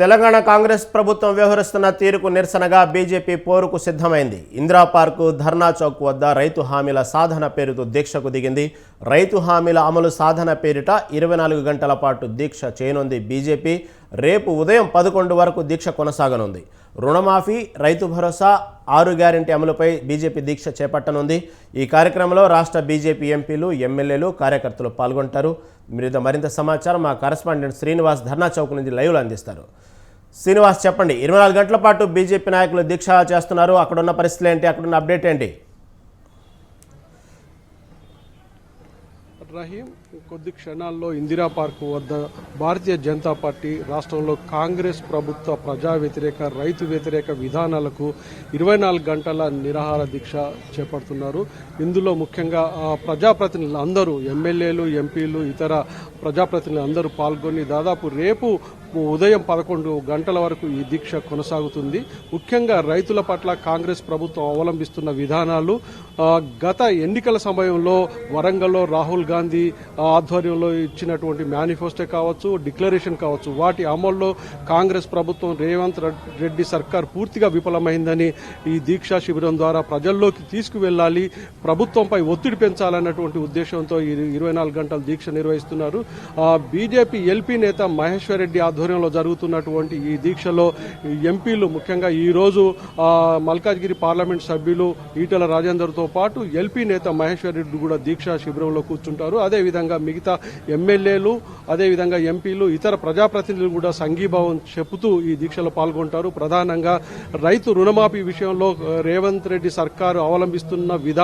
తెలంగాణ కాంగ్రెస్ ప్రభుత్వం వ్యవహరిస్తున్న తీరుకు నిరసనగా బీజేపీ పోరుకు సిద్ధమైంది. ఇందిరా పార్కు ధర్నా చౌక్ వద్ద రైతు హామీల సాధన పేరుతో దీక్షకు దిగింది. రైతు హామీల అమలు సాధన పేరిట ఇరవై నాలుగు గంటల పాటు దీక్ష చేయనుంది బీజేపీ. రేపు ఉదయం పదకొండు వరకు దీక్ష కొనసాగనుంది. రుణమాఫీ రైతు భరోసా ఆరు గ్యారెంటీ అమలుపై బీజేపీ దీక్ష చేపట్టనుంది. ఈ కార్యక్రమంలో రాష్ట్ర బీజేపీ ఎంపీలు ఎమ్మెల్యేలు కార్యకర్తలు పాల్గొంటారు. మీరు మరింత సమాచారం మా కరస్పాండెంట్ శ్రీనివాస్ ధర్నా చౌక్ నుంచి లైవ్లో అందిస్తారు. శ్రీనివాస్ చెప్పండి. ఇరవై నాలుగు గంటల పాటు బీజేపీ నాయకులు దీక్ష చేస్తున్నారు. అక్కడ ఉన్న పరిస్థితులు ఏంటి? అక్కడ ఉన్న అప్డేట్ ఏంటి? రహీం కొద్ది క్షణాల్లో ఇందిరా పార్క్ వద్ద భారతీయ జనతా పార్టీ రాష్ట్రంలో కాంగ్రెస్ ప్రభుత్వ ప్రజా వ్యతిరేక రైతు వ్యతిరేక విధానాలకు ఇరవై నాలుగు గంటల నిరాహార దీక్ష చేపడుతున్నారు. ఇందులో ముఖ్యంగా ప్రజాప్రతినిధులు అందరూ ఎమ్మెల్యేలు ఎంపీలు ఇతర ప్రజాప్రతినిధులు అందరూ పాల్గొని దాదాపు రేపు ఉదయం పదకొండు గంటల వరకు ఈ దీక్ష కొనసాగుతుంది. ముఖ్యంగా రైతుల పట్ల కాంగ్రెస్ ప్రభుత్వం అవలంబిస్తున్న విధానాలు గత ఎన్నికల సమయంలో వరంగల్లో రాహుల్ గాంధీ ఆధ్వర్యంలో ఇచ్చినటువంటి మేనిఫెస్టో కావచ్చు డిక్లరేషన్ కావచ్చు వాటి అమల్లో కాంగ్రెస్ ప్రభుత్వం రేవంత్ రెడ్డి సర్కార్ పూర్తిగా విఫలమైందని ఈ దీక్షా శిబిరం ద్వారా ప్రజల్లోకి తీసుకువెళ్ళాలి ప్రభుత్వంపై ఒత్తిడి పెంచాలన్నటువంటి ఉద్దేశంతో ఈ ఇరవై నాలుగు గంటల దీక్ష నిర్వహిస్తున్నారు. బీజేపీ ఎల్పీ నేత మహేశ్వర్ రెడ్డి ఆధ్వర్యంలో జరుగుతున్నటువంటి ఈ దీక్షలో ఎంపీలు ముఖ్యంగా ఈరోజు మల్కాజ్గిరి పార్లమెంట్ సభ్యులు ఈటల రాజేందర్తో పాటు ఎల్పీ నేత మహేశ్వర్ రెడ్డి కూడా దీక్షా శిబిరంలో కూర్చుంటారు. అదేవిధంగా మిగతా ఎమ్మెల్యేలు అదేవిధంగా ఎంపీలు ఇతర ప్రజాప్రతినిధులు కూడా సంఘీభావం చెబుతూ ఈ దీక్షలో పాల్గొంటారు. ప్రధానంగా రైతు రుణమాఫీ విషయంలో రేవంత్ రెడ్డి సర్కారు అవలంబిస్తున్న విధానాలు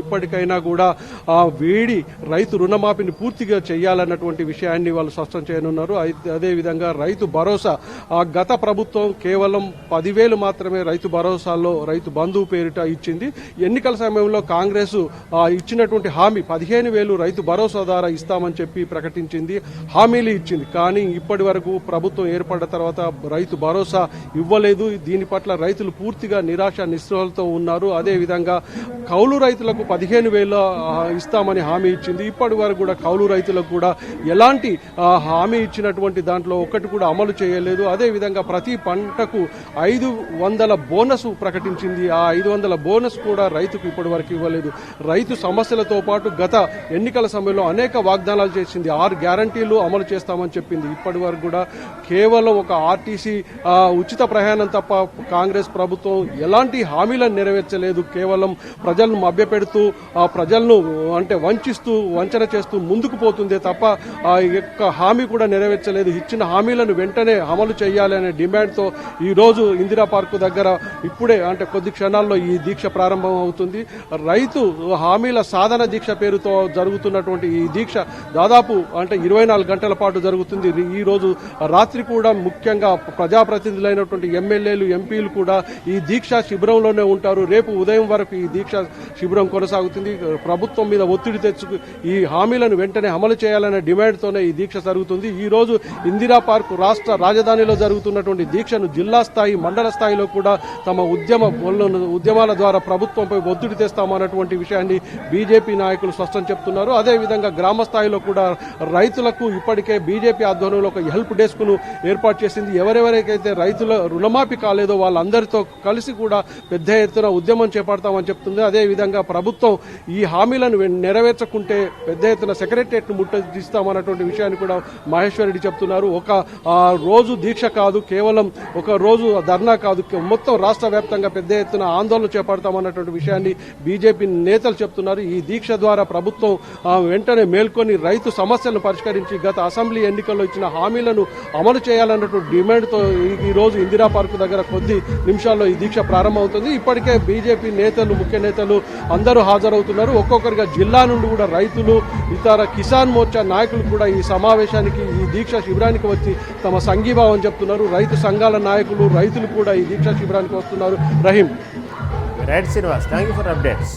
ఇప్పటికైనా కూడా ఆ, వేడి రైతు రుణమాఫీని పూర్తిగా చేయాలన్నటువంటి విషయాన్ని వాళ్ళు స్పష్టం చేయనున్నారు. అదేవిధంగా రైతు భరోసా ఆ, గత ప్రభుత్వం కేవలం పదివేలు మాత్రమే రైతు భరోసాలో రైతు బంధువు పేరిట ఇచ్చింది. ఎన్నికల సమయంలో కాంగ్రెస్ ఇచ్చినటువంటి హామీ పదిహేను వేలు రైతు భరోసా ద్వారా ఇస్తామని చెప్పి ప్రకటించింది హామీలు ఇచ్చింది. కానీ ఇప్పటి వరకు ప్రభుత్వం ఏర్పడ్డ తర్వాత రైతు భరోసా ఇవ్వలేదు. దీని పట్ల రైతులు పూర్తిగా నిరాశ నిస్పృహలతో ఉన్నారు. అదేవిధంగా కౌలు రైతులకు పదిహేను వేల ఇస్తామని హామీ ఇచ్చింది. ఇప్పటి వరకు కూడా కౌలు రైతులకు కూడా ఎలాంటి హామీ ఇచ్చినటువంటి దాంట్లో ఒక్కటి కూడా అమలు చేయలేదు. అదేవిధంగా ప్రతి పంటకు ఐదు వందల బోనస్ ప్రకటించింది. ఆ ఐదు వందల బోనస్ కూడా రైతుకు ఇప్పటి వరకు ఇవ్వలేదు. రైతు సమస్యలతో పాటు గత ఎన్నికల సమయంలో అనేక వాగ్దానాలు చేసింది. ఆరు గ్యారంటీలు అమలు చేస్తామని చెప్పింది. ఇప్పటి వరకు కూడా కేవలం ఒక ఆర్టీసీ ఉచిత ప్రయాణం తప్ప కాంగ్రెస్ ప్రభుత్వం ఎలాంటి హామీలను నెరవేర్చలేదు. కేవలం ప్రజలను మభ్యపెడుతూ ఆ ప్రజలను అంటే వంచిస్తూ వంచన చేస్తూ ముందుకు పోతుందే తప్ప ఆ యొక్క హామీ కూడా నెరవేర్చలేదు. ఇచ్చిన హామీలను వెంటనే అమలు చేయాలి అనే డిమాండ్తో ఈ రోజు ఇందిరా పార్కు దగ్గర ఇప్పుడే అంటే కొద్ది క్షణాల్లో ఈ దీక్ష ప్రారంభం అవుతుంది రైతు హామీల సాధన దీక్ష పేరుతో జరుగుతున్నటువంటి ఈ దీక్ష దాదాపు అంటే ఇరవై నాలుగు గంటల పాటు జరుగుతుంది. ఈ రోజు రాత్రి కూడా ముఖ్యంగా ప్రజాప్రతినిధులైనటువంటి ఎమ్మెల్యేలు ఎంపీలు కూడా ఈ దీక్ష శిబిరంలోనే ఉంటారు. రేపు ఉదయం వరకు ఈ దీక్ష శిబిరం కొనసాగుతుంది. ప్రభుత్వం మీద ఒత్తిడి తెచ్చుకు ఈ హామీలను వెంటనే అమలు చేయాలనే డిమాండ్తోనే ఈ దీక్ష జరుగుతుంది. ఈ రోజు ఇందిరా పార్క్ రాష్ట్ర రాజధానిలో జరుగుతున్నటువంటి దీక్షను జిల్లా స్థాయి మండల స్థాయిలో కూడా తమ ఉద్యమ ఉద్యమాల ద్వారా ప్రభుత్వంపై ఒత్తిడి తెస్తామన్నటువంటి విషయాన్ని బీజేపీ నాయకులు స్పష్టం చెప్తున్నారు. అదేవిధంగా గ్రామ గ్రామ స్థాయిలో కూడా రైతులకు ఇప్పటికే బీజేపీ ఆధ్వర్యంలో ఒక హెల్ప్ డెస్క్ను ఏర్పాటు చేసింది. ఎవరెవరికైతే రైతుల రుణమాఫీ కాలేదో వాళ్ళందరితో కలిసి కూడా పెద్ద ఎత్తున ఉద్యమం చేపడతామని చెప్తుంది. అదేవిధంగా ప్రభుత్వం ఈ హామీలను నెరవేర్చకుంటే పెద్ద ఎత్తున సెక్రటరియట్ను ముట్టడిస్తామన్నటువంటి విషయాన్ని కూడా మహేశ్వర్ రెడ్డి చెప్తున్నారు. ఒక రోజు దీక్ష కాదు కేవలం ఒక రోజు ధర్నా కాదు మొత్తం రాష్ట్ర వ్యాప్తంగా పెద్ద ఎత్తున ఆందోళన చేపడతామన్నటువంటి విషయాన్ని బీజేపీ నేతలు చెప్తున్నారు. ఈ దీక్ష ద్వారా ప్రభుత్వం వెంటనే మేల్కొని రైతు సమస్యలను పరిష్కరించి గత అసెంబ్లీ ఎన్నికల్లో ఇచ్చిన హామీలను అమలు చేయాలన్నటువంటి డిమాండ్తో ఈరోజు ఇందిరా పార్క్ దగ్గర కొద్ది నిమిషాల్లో ఈ దీక్ష ప్రారంభమవుతుంది. ఇప్పటికే బీజేపీ నేతలు ముఖ్య నేతలు అందరూ హాజరవుతున్నారు. ఒక్కొక్కరిగా జిల్లా నుండి కూడా రైతులు ఇతర కిసాన్ మోర్చా నాయకులు కూడా ఈ సమావేశానికి ఈ దీక్ష శిబిరానికి వచ్చి తమ సంఘీభావం చెప్తున్నారు. రైతు సంఘాల నాయకులు రైతులు కూడా ఈ దీక్ష శిబిరానికి వస్తున్నారు. Rahim. Right Srinivas thank you for updates